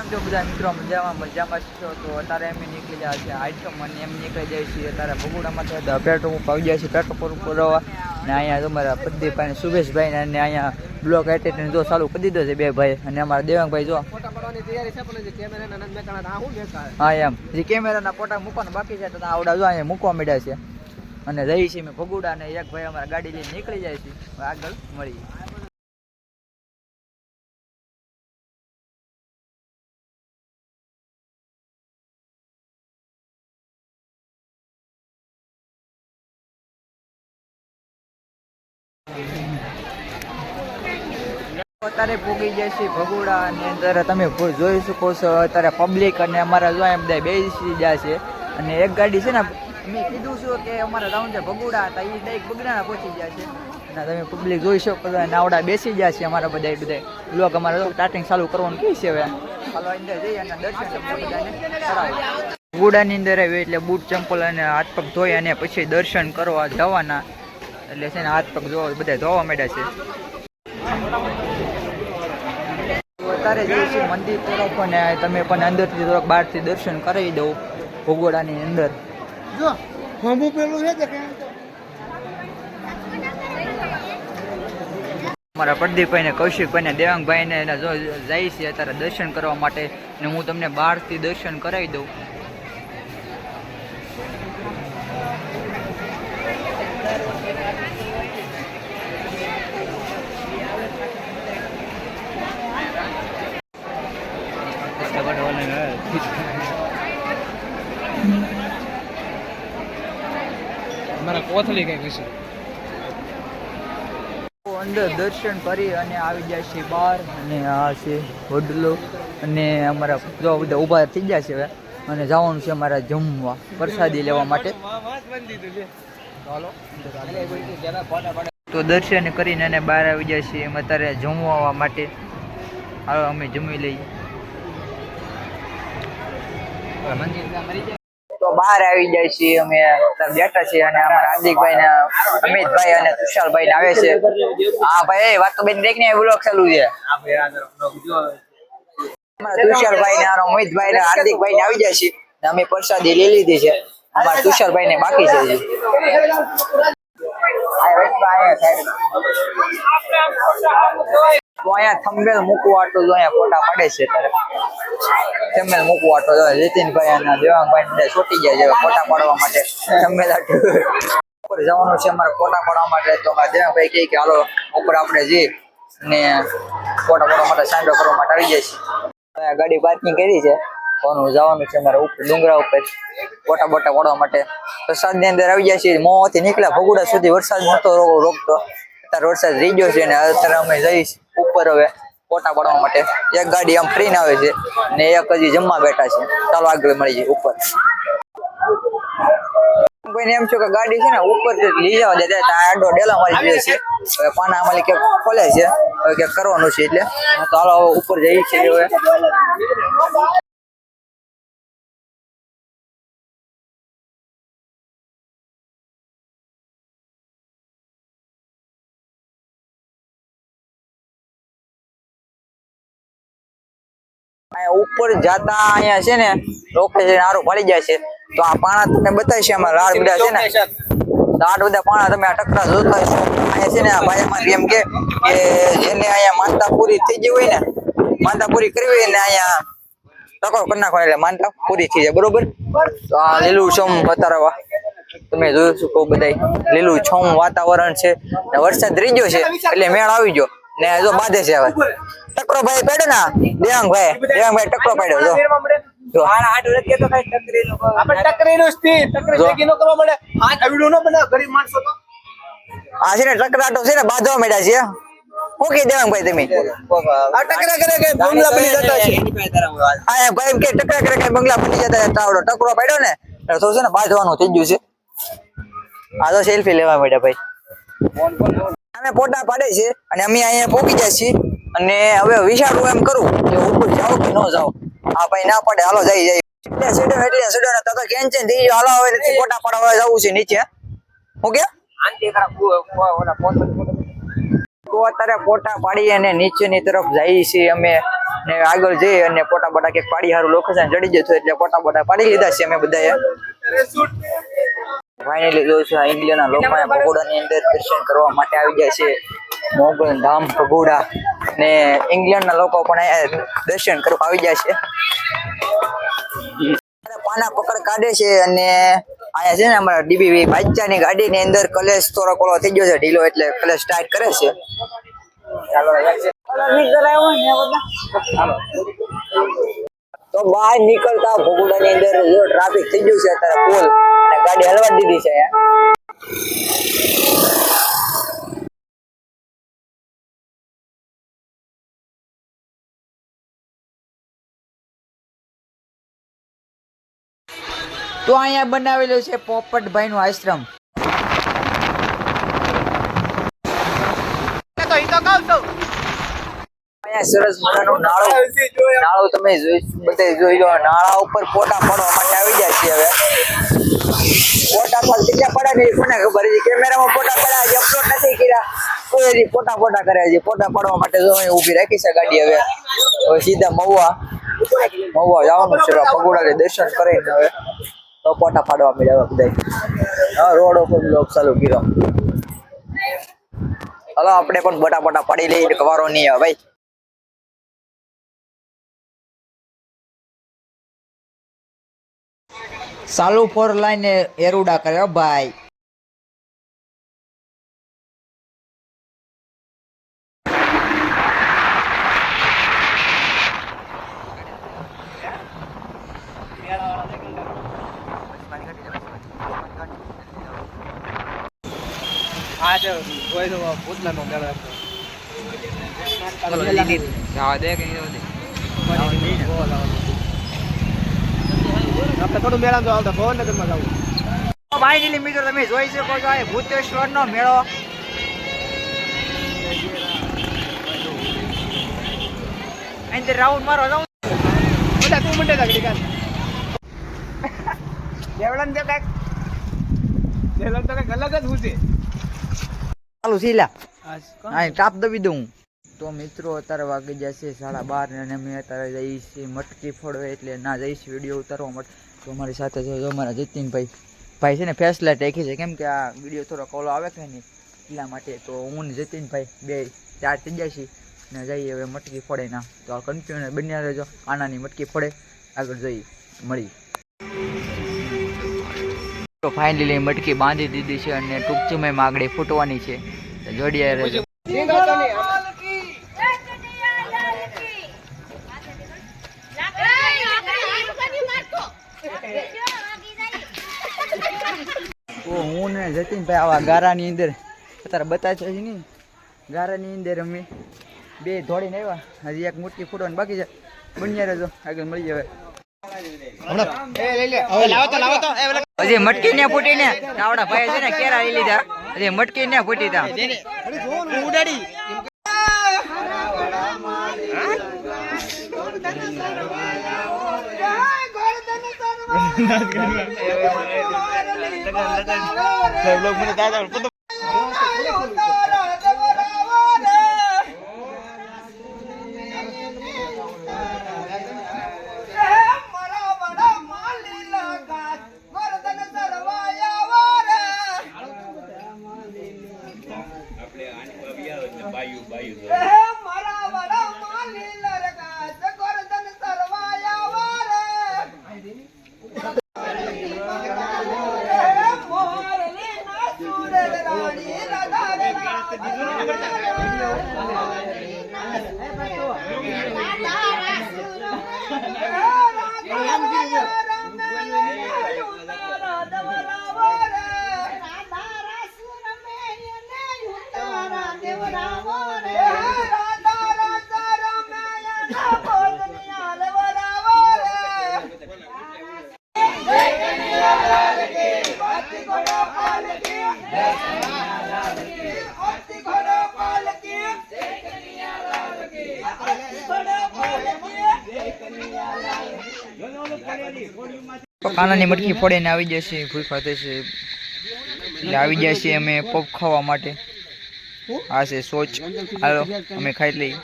કેમ છો બધા મિત્રો મજામાં મજામાં છો? તો અત્યારે અમે નીકળી જાય છે આઈટમ અને એમ નીકળી જાય છે અત્યારે ભગોડામાં તો પેટ્રોલ પંપ આવી જાય છે પેટ્રોલ પંપ પુરાવા ને અહીંયા તમારા પ્રદીપભાઈ અને સુભેશભાઈ અને અહીંયા બ્લોક એટેન્ડ જો ચાલુ કરી દીધો છે બે ભાઈ. અને અમારા દેવાંગભાઈ જો. હું એમ. જે કેમેરાના ફોટા મૂકવાના બાકી છે તો આવડા જો અહીંયા મૂકવા મળ્યા છે. અને રહી છે મેં ભગુડા અને એક ભાઈ અમારા ગાડી લઈને નીકળી જાય છે. આગળ મળીએ. અત્યારે પૂગી જાય છે ભગોડા ની અંદર. તમે જોઈ શકો છો, અત્યારે પબ્લિક અને અમારા જો એમ બધા બેસી જાય છે. અને એક ગાડી છે ને, મેં કીધું છું કે અમારા રાઉન્ડ છે ભગોડા હતા એ ડાયરેક્ટ બગડાના પહોંચી જાય છે. અને તમે પબ્લિક જોઈ શકો છો નાવડા બેસી જાય છે અમારા બધા બધા લોક અમારે સ્ટાર્ટિંગ ચાલુ કરવાનું કહે છે હવે? જઈએ ભગોડાની અંદર આવ્યું એટલે બૂટ ચંપલ અને હાથ પગ ધોઈ અને પછી દર્શન કરવા જવાના. એટલે છે ને હાથ પગ ધોવા બધા ધોવા માંડ્યા છે. અત્યારે જે છે મંદિર તરફ અને તમે પણ અંદરથી થોડોક બહારથી દર્શન કરાવી દો ભગોડાની અંદર. જો ખંભુ પેલું છે કે અમારા પ્રદીપભાઈ ને કૌશિકભાઈ ને દેવાંગભાઈ ને એના જો જાય છે અત્યારે દર્શન કરવા માટે ને હું તમને બહારથી દર્શન કરાવી દઉં મારા કોથળી કઈ હશે અંદર દર્શન કરી અને આવી જાય છે બહાર અને આ છે વડલો અને અમારા જો બધા ઊભા થઈ ગયા છે હવે. અને જવાનું છે અમારા જમવા પ્રસાદી લેવા માટે. તો દર્શન કરીને અને બહાર આવી જાય છે એમ અત્યારે જમવા માટે. હાલો અમે જમી લઈએ. બહાર આવી જાય છે અમે બેઠા છીએ અને અમારા હાર્દિકભાઈ ને અમિતભાઈ અને તુષારભાઈ ને આવે છે હા ભાઈ એ વાત તો બેન દેખ ને બ્લોગ ચાલુ છે અમારા તુષારભાઈ ને આનો અમિતભાઈ ને હાર્દિકભાઈ ને આવી જાય છે ને અમે પ્રસાદી લઈ લીધી છે અમારા તુષારભાઈ ને બાકી છે હજી. તો અહીંયા થંબેલ મૂકવા તો જો અહીંયા ફોટા પાડે છે ત્યારે થંબેલ મૂકવા તો જો નીતિનભાઈ અને દેવાંગભાઈ છોટી ગયા છે ફોટા પાડવા માટે. થંબેલ. ઉપર જવાનું છે અમારે ફોટા પાડવા માટે. તો દેવાંગભાઈ કહે કે, હાલો, ઉપર આપણે જઈએ. ને ફોટા પાડવા માટે સાંડો કરવા માટે આવી જાય છે ગાડી પાર્કિંગ કરી છે. કોનું જવાનું છે અમારે ઉપર, ડુંગરા ઉપર. ફોટા બોટા પાડવા માટે. વરસાદની અંદર આવી જાય છે મોંથી નીકળ્યા. ભગુડા સુધી વરસાદ નહોતો રોકતો. અત્યારે વરસાદ રહી ગયો છે અને અત્યારે અમે જઈશ ઉપર હવે ફોટા પાડવા માટે એક ગાડી આમ ફ્રીને આવે છે ને એક હજી જમવા બેઠા છે. ચાલો આગળ મળી જાય ઉપર. એમ છે કે ગાડી છે ને ઉપર લઈ જવા દે આડો ડેલા મારી દે છે. હવે પાના અમારી ક્યાંક ખોલે છે, હવે ક્યાંક કરવાનું છે એટલે. ચાલો હવે ઉપર જઈએ છીએ હવે. ઉપર જાતા અહીંયા છે ને રોકે છે સારું પડી જાય છે. તો આ પાણા તમને બતાવીશ એમાં લાડ બધા છે ને. લાડ બધા પાણા તમે આ ટકરા જોતા છો અહીંયા છે ને આ ભાઈ એમ કે જેને અહીંયા માનતા પૂરી થઈ ગઈ હોય ને માનતા પૂરી કરવી હોય ને અહીંયા ટકો કરી નાખો એટલે માનતા પૂરી થઈ જાય બરોબર? તો આ લીલું છમ બતારવા તમે જોયું છું કહું બધાય. લીલું છમ વાતાવરણ છે. ને વરસાદ રહી ગયો છે એટલે મેળ આવી ગયો. ને જો બાંધે છે હવે. ટકરો ભાઈ પડ્યો ને દેવાંગ ભાઈ ટકરો પડ્યો જો. જો. આપણે ટકરીનું સ્થિર ટકરી જો. તો. આ છે ને ટકરાટો છે ને બાંધવા માંડ્યા છે. હું કહી દેવાંગભાઈ તમે? આ ટકરા કરે કે બંગલા બની જતા છે. એમ ભાઈ એમ કે ટકરા કરે કે બંગલા બની જતા તાવડો ટકરો પડ્યો ને તો છે ને બાંધવાનું થઈ ગયું છે. આ તો સેલ્ફી લેવા માંડ્યા ભાઈ. અમે ફોટા પાડે છે અને અમે અહીંયા પહોંચી જાય છીએ. અને હવે વિચારું એમ કરું કે ઉપર જાઓ કે ન જાઓ. આ ભાઈ ના પડે, હાલો જઈ જાય એટલે ફોટા પાડવા જવું છે નીચે. હું કે? અત્યારે ફોટા પાડી અને નીચેની તરફ જઈએ છીએ અમે. ને આગળ જઈ અને ફોટા બોટા કે પાડી સારું લોકેશન ચડી જતું એટલે ફોટા બોટા પાડી લીધા છે અમે બધાએ. ફાઇનલી જોયું છે. ઇન્ડિયાના લોકો ભગોડાની અંદર દર્શન કરવા માટે આવી જાય છે. મોગલ ધામ ભગોડા ને ઇંગ્લેન્ડના લોકો પણ અહીંયા દર્શન કરવા આવી જાય છે. પાના પકડ કાઢે છે અને અહીંયા છે ને અમારા ડીબી બાચ્ચાની ગાડીની અંદર કલેશ થોડો કોળો થઈ ગયો છે. ઢીલો એટલે કલેશ સ્ટાર્ટ કરે છે. ચાલો તો બહાર નીકળતા ભગોડાની અંદર જો ટ્રાફિક થઈ ગયું છે અત્યારે પોલ અને ગાડી હલવા દીધી છે. તો અહીંયા બનાવેલું છે પોપટભાઈ નું આશ્રમ. તો ઈ તો કહું છું. અહીંયા સરસ મજાનું નાળો. નાળો તમે જોઈ બધે જોઈ લો, નાળા ઉપર ફોટા પડવા માટે આવી જાય છે હવે. ફોટા પર કેટલા પડે ને કોને ખબર? છે કેમેરામાં ફોટા પડ્યા છે અપલોડ નથી કર્યા. કોઈ ફોટા ફોટા કર્યા છે ફોટા પડવા માટે જો અહીં ઊભી રાખી છે ગાડી હવે. હવે સીધા મહુવા મહુવા જવાનું છે પગોડા દર્શન કરીને હવે. તો ફોટા પાડવા મળ્યા બધા રોડ ઉપર બ્લોક ચાલુ કર્યો. હલો, આપણે પણ બટા બટા પાડી લઈએ કવારો નહીં ભાઈ ચાલુ ફોર લાઈન એરુડા કર્યો ભાઈ. આ છે કોઈ તો ભૂતનાનો મેળો હતો. જવા દે કે નહીં આપણે થોડું મેળા જો આવતા ભાવનગરમાં જવું ભાઈ મિત્રો તમે જોઈ શકો છો આ ભૂતેશ્વર નો મેળો. અંદર રાઉન્ડ મારો બધા તું મંડે લાગડી કાન દેવળન દે કાક દેવળન તો કાક અલગ જ હું છે. ચાલુ સીલા હા ટાપ દબી દઉં. તો મિત્રો અત્યારે વાગી જશે સાડા બાર અને અમે અત્યારે જઈશ મટકી ફોડવે, એટલે ના જઈશ વીડિયો ઉતારવા માટે. તો અમારી સાથે જો અમારા જતીનભાઈ. ભાઈ છે ને ફેસ લાઈટ રાખી છે, કેમ કે આ વીડિયો થોડો કોલો આવે કે નહીં, એટલા માટે. તો હું ને જતીનભાઈ બે ચાર થઈ જાય છે ને જઈએ હવે મટકી ફોડે ના. તો આ કન્ફ્યુઝન બન્યા રહેજો. આનાની મટકી ફોડે. આગળ જઈ મળી તો ફાઇનલી મટકી બાંધી દીધી છે અને ટૂંક સમયમાં આગળ ફૂટવાની છે. જોડિયા તો હું ને જતીનભાઈ આવા ગારાની અંદર. અત્યારે બતા છે નહીં. ગારાની અંદર અમે બે ધોડીને આવ્યા. હજી એક મોટી ફૂટવાની બાકી છે. બન્યા રહેજો. આગળ મળી જાય હજી મટકી ને ફૂટી ને આવડા ભાઈ છે ને કેરા લઈ લીધા. હજી મટકી ને ફૂટી તા ઉડાડી ठरलं ठरलं म्हणजे काय झालं કાનાની મટકી ફોડીને આવી જશે ભૂખા થશે એટલે આવી છે અમે પગ ખાવા માટે. આ છે સોચ. હાલો, અમે ખાઈ લઈએ.